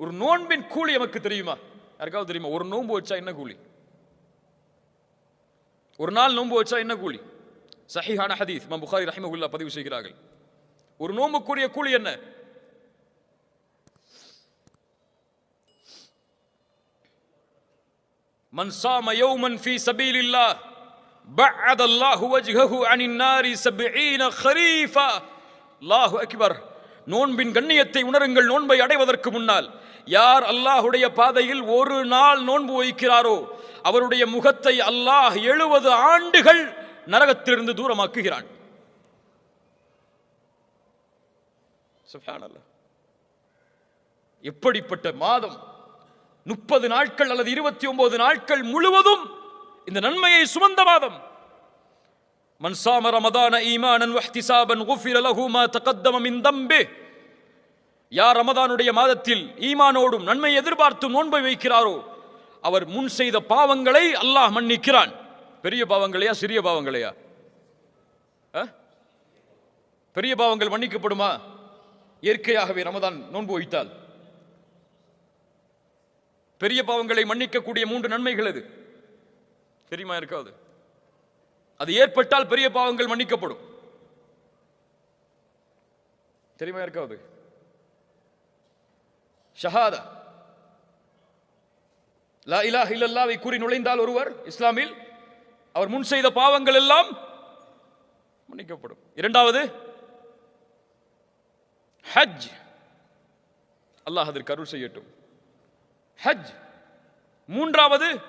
ஒரு நோன்பின் கூலி நமக்கு தெரியுமா யாருக்காவது தெரியுமா ஒரு நோன்பு வச்சா என்ன கூலி ஒரு நாள் நோன்பு வச்சா என்ன கூலி சஹிஹான ஹதீஸ் இமாம் புகாரி ரஹிமகுல்லா பதிவு செய்கிறார்கள் ஒரு நோம்புக்குரிய கூலி என்ன من صام يوما في سبيل الله بعد الله وجهه عن النار سبعين خريفا الله أكبر நோன்பின் கண்ணியத்தை உணருங்கள் நோன்பை அடைவதற்கு முன்னால். யார் அல்லாஹுடைய பாதையில் ஒரு நாள் நோன்பு வைக்கிறாரோ அவருடைய முகத்தை அல்லாஹ் எழுபது ஆண்டுகள் நரகத்திலிருந்து தூரமாக்குகிறான். எப்படிப்பட்ட மாதம்? முப்பது நாட்கள் அல்லது இருபத்தி ஒன்பது நாட்கள் முழுவதும் இந்த நன்மையை சுமந்த மாதம். மன் ரமதான ஈமானன் வஹ்திசாபன் குஃபிர லஹு மா தகத்தம மின் யார் ரமதானுடைய மாதத்தில் ஈமானோடும் நன்மை எதிர்பார்த்து நோன்பை வைக்கிறாரோ அவர் முன் செய்த பாவங்களை அல்லாஹ் மன்னிக்கிறான். பெரிய பாவங்களையா சிறிய பாவங்களையா? ஆ? பெரிய பாவங்கள் மன்னிக்கப்படுமா? இயற்கையாகவே ரமதான் நோன்பு வைத்தால். பெரிய பாவங்களை மன்னிக்கக்கூடிய மூன்று நன்மைகள் அது தெரியுமா இருக்காது. அது ஏற்பட்டால் பெரிய பாவங்கள் மன்னிக்கப்படும். தெரியுமா இருக்காது? ஷஹாதா. லா இலாஹ இல்லல்லாவை கூறி நுழைந்தால் ஒருவர் இஸ்லாமில் அவர் முன் செய்த பாவங்கள் எல்லாம் மன்னிக்கப்படும். இரண்டாவது ஹஜ். அல்லாஹ் அதற்கு அருள் செய்யட்டும். ஹஜ். மூன்றாவது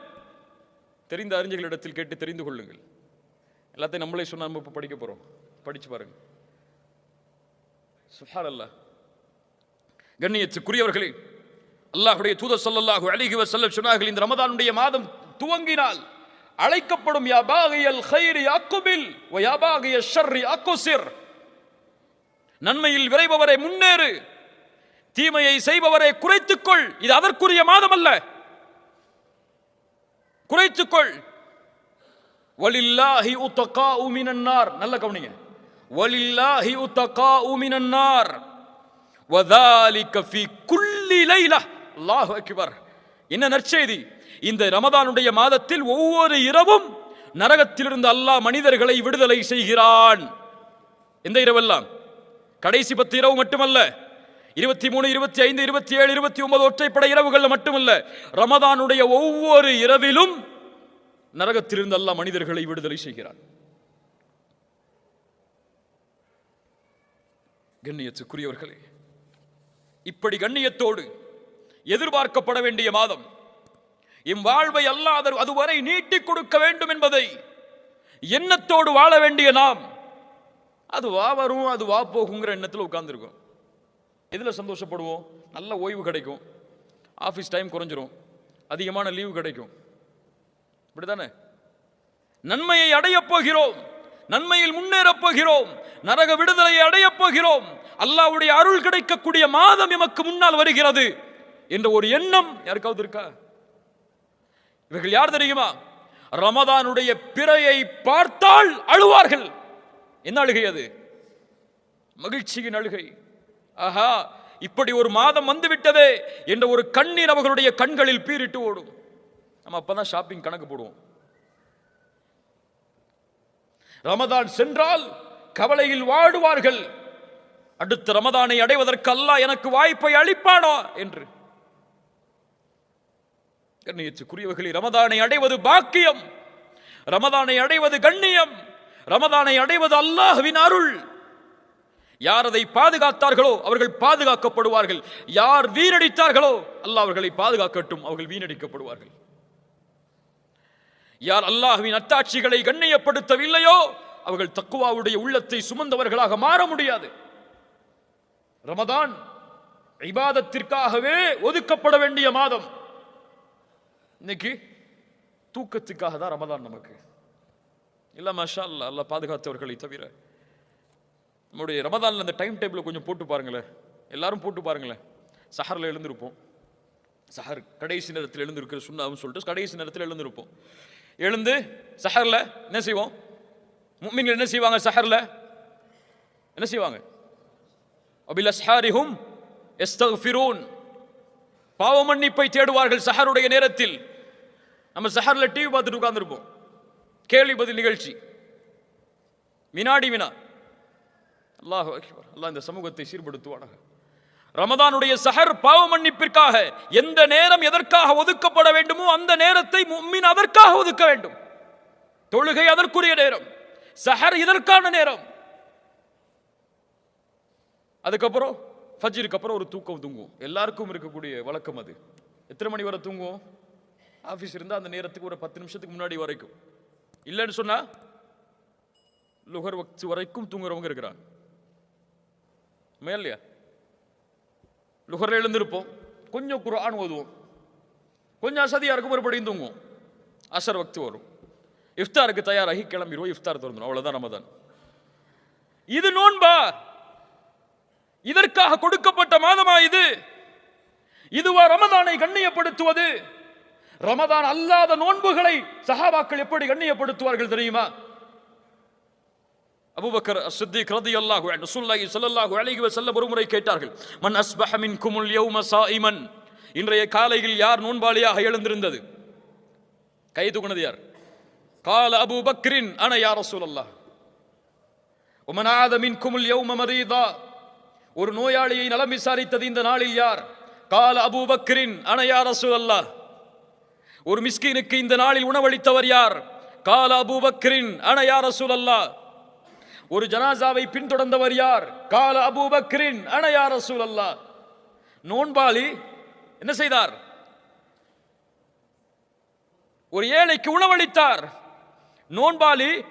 தெரிந்த அறிஞர்களிடத்தில் கேட்டு தெரிந்து கொள்ளுங்கள். எல்லாத்தையும் நம்மளே சொன்னால் நம்ம இப்போ படிக்க போறோம். படிச்சு பாருங்க. சுஹார் அல்லாஹ் கண்ணியத்துக்குரியவர்களே அல்லாஹுடைய தூத சொல்லல்லாஹு அழகி வசல்ல சொன்னார்கள் இந்த ரமதானுடைய மாதம் துவங்கினால் அழைக்கப்படும் யா ஹைரி அக்குபில் வ ஷர்ரி அக்குசிர். நன்மையில் விரைபவரை முன்னேறு தீமையை செய்பவரை குறைத்துக்கொள். இது அதற்குரிய மாதம் அல்ல குறைத்துக்கொள். வலில்லாஹி உத்தகா உமினன்னார் நல்ல கவனிங்க. வலில்லாஹி உத்தகா உமினன்னார் அல்லாஹு அக்பர். என்ன நற்செய்தி? இந்த ரமதானுடைய மாதத்தில் ஒவ்வொரு இரவும் நரகத்திலிருந்து அல்லாஹ் மனிதர்களை விடுதலை செய்கிறான். எந்த இரவெல்லாம்? கடைசி பத்து இரவு மட்டுமல்ல. இருபத்தி மூணு இருபத்தி ஐந்து இருபத்தி ஏழு இருபத்தி ஒன்பது ஒற்றைப்படை இரவுகள் மட்டுமல்ல. ரமதானுடைய ஒவ்வொரு இரவிலும் நரகத்திலிருந்து அல்லாஹ் மனிதர்களை விடுதலை செய்கிறான். கண்ணியத்துக்குரியவர்களே இப்படி கண்ணியத்தோடு எதிர்பார்க்கப்பட வேண்டிய மாதம். எம் வாழ்வை அல்லாத அதுவரை நீட்டிக் கொடுக்க வேண்டும் என்பதை எண்ணத்தோடு வாழ வேண்டிய நாம். அது வா வரும் அது வா போகுங்கிற எண்ணத்தில் உட்காந்துருக்கும் எதில் சந்தோஷப்படுவோம்? நல்ல ஓய்வு கிடைக்கும். ஆஃபீஸ் டைம் குறைஞ்சிரும். அதிகமான லீவு கிடைக்கும். இப்படிதானே நன்மையை அடையப் போகிறோம். நன்மையில் முன்னேறப் போகிறோம். நரக விடுதலையை அடையப் போகிறோம். அல்லாவுடைய அருள் கிடைக்கக்கூடிய மாதம் எமக்கு முன்னால் வருகிறது என்ற ஒரு எண்ணம் யாருக்காவது இருக்கா? இவர்கள் யார் தெரியுமா? ரமதானுடைய பிறையை பார்த்தால் அழுவார்கள். என்ன அழுகை அது? மகிழ்ச்சியின் அழுகை. ஆஹா இப்படி ஒரு மாதம் வந்துவிட்டதே என்ற ஒரு கண்ணீர் அவர்களுடைய கண்களில் பீரிட்டு ஓடும். நம்ம அப்பதான் ஷாப்பிங் கணக்கு போடுவோம். ரமதான் சென்றால் கவலையில் வாடுவார்கள். அடுத்த ரமதானை அடைவதற்கு அல்லாஹ் எனக்கு வாய்ப்பை அளிப்பானா என்று. கண்ணியத்துக்குரியவர்களே ரமதானை அடைவது பாக்கியம். ரமதானை அடைவது கண்ணியம். ரமதானை அடைவது அல்லாஹுவின் அருள். யார் அதை பாதுகாத்தார்களோ அவர்கள் பாதுகாக்கப்படுவார்கள். யார் வீணடித்தார்களோ அல்லாஹ் அவர்களை பாதுகாக்கட்டும் அவர்கள் வீணடிக்கப்படுவார்கள். யார் அல்லாஹ்வின் அத்தாட்சிகளை கண்ணியப்படுத்தவில்லையோ அவர்கள் தக்குவாவுடைய உள்ளத்தை சுமந்தவர்களாக மாற முடியாது. ரமதான் இபாதத்திற்காகவே ஒதுக்கப்பட வேண்டிய மாதம். இன்னைக்கு தூக்கத்துக்காக தான் ரமதான் நமக்கு. இல்ல மஷா அல்லா அல்ல பாதுகாத்தவர்களை தவிர. நம்முடைய ரமதான்ல அந்த டைம் டேபிளை கொஞ்சம் போட்டு பாருங்களேன். எல்லாரும் போட்டு பாருங்களேன். சஹரில் எழுந்திருப்போம். சஹர் கடைசி நேரத்தில் எழுந்திருக்கிற சுண்ணாவும் சொல்லிட்டு கடைசி நேரத்தில் எழுந்திருப்போம். எழுந்து சஹரில் என்ன செய்வோம்? முக்மின்கள் என்ன செய்வாங்க சஹரில்? என்ன செய்வாங்க? அபில் அஸ்ஹாரிஹும் எஸ்தஃபிரூன். பாவ மன்னிப்பை தேடுவார்கள் சஹருடைய நேரத்தில். நம்ம சஹரில் டிவி பார்த்துட்டு உட்காந்துருப்போம் கேள்வி பதில் நிகழ்ச்சி. வினாடி வினா அல்லாஹ் அல்லாஹ் இந்த சமூகத்தை சீர்படுத்துவானாக. ரமதானுடைய சஹர் பாவ மன்னிப்பிற்காக எந்த நேரம் எதற்காக ஒதுக்கப்பட வேண்டுமோ அந்த நேரத்தை மும்மின் அதற்காக ஒதுக்க வேண்டும். தொழுகை அதற்குரிய நேரம் சஹர் இதற்கான நேரம். அதுக்கப்புறம் ஃபஜ்ருக்கு அப்புறம் ஒரு தூக்கம் தூங்குவோம். எல்லாருக்கும் இருக்கக்கூடிய வழக்கம் அது. எத்தனை மணி வரை தூங்குவோம்? ஆஃபீஸ் இருந்தால் அந்த நேரத்துக்கு ஒரு பத்து நிமிஷத்துக்கு முன்னாடி வரைக்கும். இல்லைன்னு சொன்னா லுகர் வக்து வரைக்கும் தூங்குறவங்க இருக்கிறாங்க. இல்லையா? லுகரில் எழுந்திருப்போம் கொஞ்சம் குரான் ஓதுவோம் கொஞ்சம் அசதியாக இருக்கும் மறுபடியும் தூங்குவோம் அசர் வக்து வரும் இஃப்தாருக்கு தயாராகி கிளம்பிடுவோம் இஃப்தார் திறந்துடும் அவ்வளோதான் ரமதான் இது நோன்பா இதற்காக கொடுக்கப்பட்ட மாதமா இது இதுவா ரமதானை கண்ணியப்படுத்துவது ரமதான் அல்லாத நோன்புகளை சஹாபாக்கள் எப்படி கண்ணியப்படுத்துவார்கள் தெரியுமா அபுபக்கர் சித்திக் ரதி அல்லாஹு ரசூல்லாஹி சல்லாஹு அலைஹி வசல்லம் ஒருமுறை கேட்டார்கள் மன் அஸ்பஹ மின் குமுல் யௌம சாயிமன்? இன்றைய காலையில் யார் நோன்பாளியாக எழுந்திருந்தது? கை தூக்குனது யார்? கால அபு பக்ரின் அன யார் ரசூல் அல்லாஹ் உமன் மின் குமுல் யௌம மரீதா? ஒரு நோயாளியை நலம் விசாரித்தது இந்த நாளில் யார்? கால அபு பக்ரின் அன யார் ரசூல் அல்லாஹ் ஒரு மிஸ்கினுக்கு இந்த நாளில் உணவளித்தவர் யார்? கால அபு பக்ரின் அன யார் ரசூல் அல்லாஹ் ஒரு ஜனாசாவை பின்தொடர்ந்தவர் யார்? கால அபூ பக்ரின் ரசூல் அல்லா நோன்பாளி என்ன செய்தார்? ஒரு ஏழைக்கு உணவளித்தார். நோன்பாளி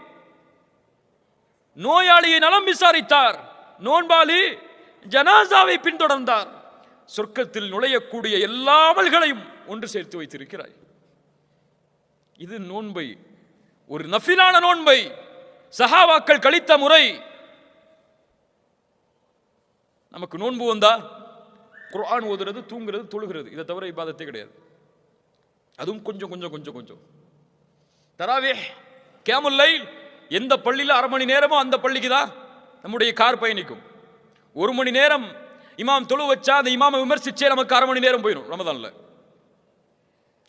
நோயாளியை நலம் விசாரித்தார். நோன்பாளி ஜனாசாவை பின்தொடர்ந்தார். சொர்க்கத்தில் நுழையக்கூடிய எல்லா அமல்களையும் ஒன்று சேர்த்து வைத்திருக்கிறாய். இது நோன்பை. ஒரு நஃபிலான நோன்பை. சஹாவாக்கள் கழித்த முறை நமக்கு நோன்பு வந்தா குரான் ஓதுறது தூங்குறது தொழுகிறது. இதை தவிர இப்பாதத்தே கிடையாது. அதுவும் கொஞ்சம் கொஞ்சம் கொஞ்சம் கொஞ்சம். தராவே கேமுல்லை எந்த பள்ளியில் அரை மணி நேரமோ அந்த பள்ளிக்கு தான் நம்முடைய கார் பயணிக்கும். ஒரு மணி நேரம் இமாம் தொழு வச்சா அந்த இமாமை விமர்சிச்சே நமக்கு அரை மணி நேரம் போயிடும் ரமதானில்.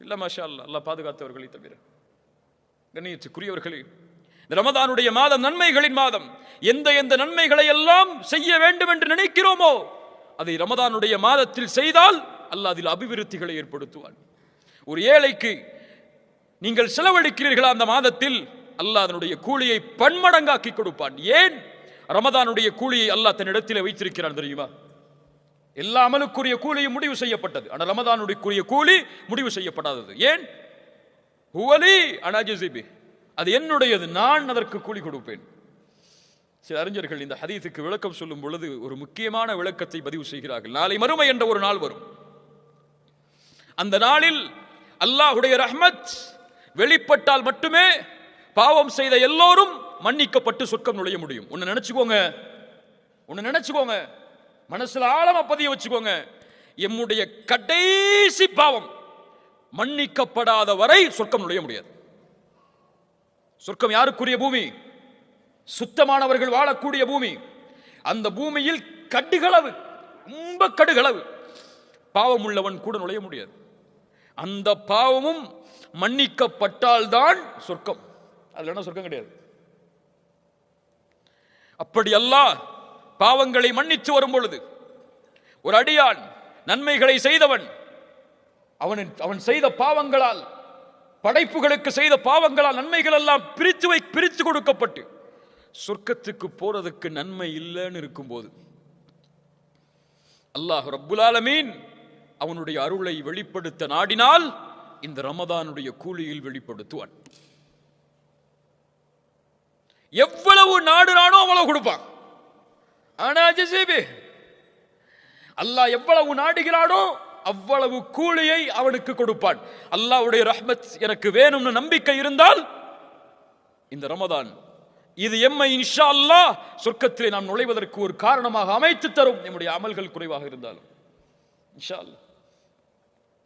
இல்ல மாஷா அல்லா அல்லாஹ் பாதுகாத்தவர்களை தவிர. கண்ணியத்துக்குரியவர்களே இந்த ரமதானுடைய மாதம் நன்மைகளின் மாதம். எந்த எந்த நன்மைகளை எல்லாம் செய்ய வேண்டும் என்று நினைக்கிறோமோ அதை ரமதானுடைய மாதத்தில் செய்தால் அல்லாஹ் அதில் அபிவிருத்திகளை ஏற்படுத்துவான். ஒரு ஏழைக்கு நீங்கள் செலவழிக்கிறீர்களா அந்த மாதத்தில் அல்லாஹ் அதனுடைய கூலியை பன்மடங்காக்கி கொடுப்பான். ஏன்? ரமதானுடைய கூலியை அல்லாஹ் தன்னிடத்தில் வைத்திருக்கிறான் தெரியுமா? எல்லா அமலுக்குரிய கூலியும் முடிவு செய்யப்பட்டது. ஆனால் ரமதானுடைய கூலி முடிவு செய்யப்படாதது. ஏன்? ஹுவலி அனாஜிபி அது என்னுடையது நான் அதற்கு கூலி கொடுப்பேன். சில அறிஞர்கள் இந்த ஹதீத்துக்கு விளக்கம் சொல்லும் பொழுது ஒரு முக்கியமான விளக்கத்தை பதிவு செய்கிறார்கள். நாளை மறுமை என்ற ஒரு நாள் வரும். அந்த நாளில் அல்லாஹுடைய ரஹ்மத் வெளிப்பட்டால் மட்டுமே பாவம் செய்த எல்லோரும் மன்னிக்கப்பட்டு சொர்க்கம் நுழைய முடியும். ஒன்னு நினைச்சுக்கோங்க. ஒன்னு நினைச்சுக்கோங்க. மனசுல ஆழமா பதிய வச்சுக்கோங்க. எம்முடைய கடைசி பாவம் மன்னிக்கப்படாத வரை சொர்க்கம் நுழைய முடியாது. சொர்க்கம் யாருக்குரிய பூமி? சுத்தமானவர்கள் வாழக்கூடிய பூமி. அந்த பூமியில் கடுகளவு ரொம்ப கடுகளவு. பாவம் உள்ளவன் கூட நுழைய முடியாது. அந்த பாவமும் மன்னிக்கப்பட்டால்தான் சொர்க்கம். அதுல என்ன சொர்க்கம் கிடையாது? அப்படி பாவங்களை மன்னித்து வரும் பொழுது ஒரு அடியான் நன்மைகளை செய்தவன் அவன் அவன் செய்த பாவங்களால் படைப்புகளுக்கு செய்த பாவங்களால் நன்மைகள் எல்லாம் பிரித்து வை பிரித்து கொடுக்கப்பட்டு சொர்க்கத்துக்கு போறதுக்கு நன்மை இல்லைன்னு இருக்கும்போது அல்லாஹ் ரப்புல் ஆலமீன் அவனுடைய அருளை வெளிப்படுத்த நாடினால் இந்த ரமதானுடைய கூலியில் வெளிப்படுத்துவான். எவ்வளவு நாடுறானோ அவ்வளவு கொடுப்பான். ஆனா ஜெசீபி அல்லாஹ் எவ்வளவு நாடுகிறானோ அவ்வளவு கூலியை அவனுக்கு கொடுப்பான். அல்லாஹ்வுடைய ரஹ்மத் எனக்கு வேணும்னு நம்பிக்கை இருந்தால் இந்த ரமதான் இது எம்மை இன்ஷா அல்லாஹ் சொர்க்கத்திலே நாம் நுழைவதற்கு ஒரு காரணமாக அமைத்து தரும். நம்முடைய அமல்கள் குறைவாக இருந்தாலும். இன்ஷா அல்லாஹ்.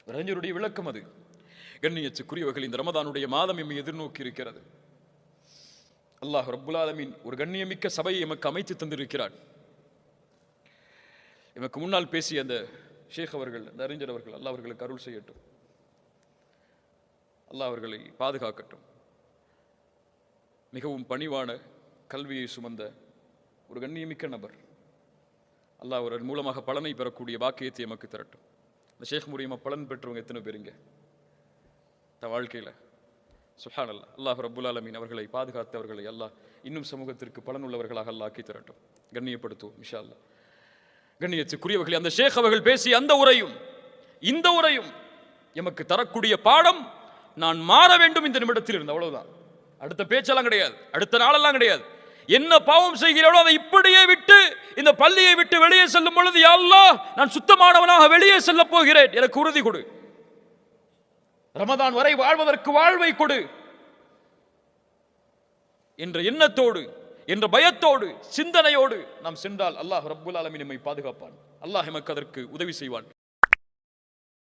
ரஞ்சருடைய விளக்கம் அது. கண்ணியத்துக்குரியவர்கள் இந்த ரமதானுடைய மாதம் எம்மை எதிர்நோக்கி இருக்கிறது. அல்லாஹ் ரப்புல் ஒரு கண்ணியமிக்க சபையை எமக்கு அமைத்து தந்திருக்கிறான். எமக்கு முன்னால் பேசிய அந்த ஷேக் அவர்கள் அந்த அறிஞர் அவர்கள் அல்லாஹ் அவர்களுக்கு அருள் செய்யட்டும். அல்லாஹ் அவர்களை பாதுகாக்கட்டும். மிகவும் பணிவான கல்வியை சுமந்த ஒரு கண்ணியமிக்க நபர். அல்லாஹ் அவர் மூலமாக பலனை பெறக்கூடிய பாக்கியத்தை எமக்கு தரட்டும். இந்த ஷேக் மூலியமாக பலன் பெற்றவங்க எத்தனை பேருங்க த வாழ்க்கையில். சுஹான் அல்லா அல்லாஹ் ரபுல் அலமீன் அவர்களை பாதுகாத்தவர்களை அல்லாஹ் இன்னும் சமூகத்திற்கு பலன் உள்ளவர்களாக அல்லாஹ் ஆக்கி தரட்டும். கண்ணியப்படுத்துவோம் இன்ஷா அல்லாஹ். கண்ணியத்துக்குரியவர்களே அந்த ஷேக் அவர்கள் பேசிய அந்த உரையும் இந்த உரையும் எமக்கு தரக்கூடிய பாடம் நான் மாற வேண்டும் இந்த நிமிடத்தில் இருந்து. அவ்வளவுதான். அடுத்த பேச்செல்லாம் கிடையாது. அடுத்த நாளெல்லாம் கிடையாது. என்ன பாவம் செய்கிறோடோ அதை இப்படியே விட்டு இந்த பள்ளியை விட்டு வெளியே செல்லும் பொழுது யாழ்லா நான் சுத்தமானவனாக வெளியே செல்ல போகிறேன். எனக்கு உறுதி கொடு. ரமதான் வரை வாழ்வதற்கு வாழ்வை கொடு. என்ற எண்ணத்தோடு என்ற பயத்தோடு சிந்தனையோடு நாம் சென்றால் அல்லாஹ் ரப்புல் ஆலமீன் நம்மை பாதுகாப்பான். அல்லாஹ் எமக்கு அதற்கு உதவி செய்வான்.